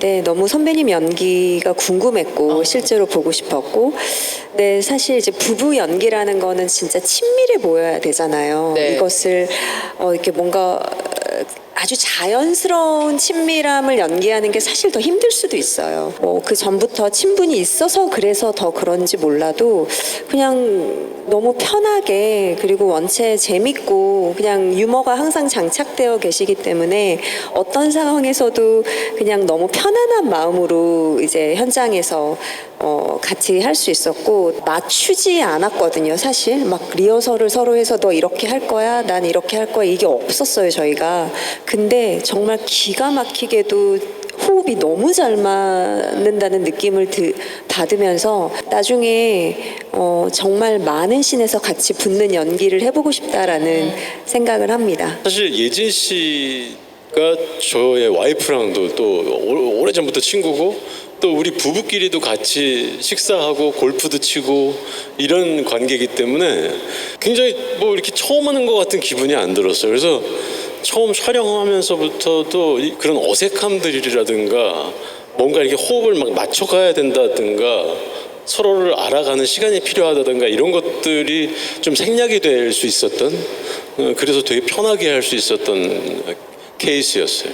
네, 너무 선배님 연기가 궁금했고 실제로 보고 싶었고, 네, 사실 이제 부부 연기라는 거는 진짜 친밀해 보여야 되잖아요. 네. 이것을 어, 이렇게 뭔가 어, 아주 자연스러운 친밀함을 연기하는 게 사실 더 힘들 수도 있어요. 뭐 그 전부터 친분이 있어서 그래서 더 그런지 몰라도 그냥 너무 편하게 그리고 원체 재밌고 그냥 유머가 항상 장착되어 계시기 때문에 어떤 상황에서도 그냥 너무 편안한 마음으로 이제 현장에서 어, 같이 할 수 있었고 맞추지 않았거든요 사실 막 리허설을 서로 해서 너 이렇게 할 거야 난 이렇게 할 거야 이게 없었어요 저희가 근데 정말 기가 막히게도 호흡이 너무 잘 맞는다는 느낌을 드, 받으면서 나중에 어, 정말 많은 씬에서 같이 붙는 연기를 해보고 싶다라는 생각을 합니다. 사실 예진 씨가 저의 와이프랑도 또 오- 오래 전부터 친구고 또 우리 부부끼리도 같이 식사하고 골프도 치고 이런 관계이기 때문에 굉장히 뭐 이렇게 처음 하는 것 같은 기분이 안 들었어요. 그래서 처음 촬영하면서부터도 이- 그런 어색함들이라든가 뭔가 이렇게 호흡을 막 맞춰가야 된다든가 서로를 알아가는 시간이 필요하다든가 이런 것들이 좀 생략이 될 수 있었던 어, 그래서 되게 편하게 할 수 있었던 케이스였어요.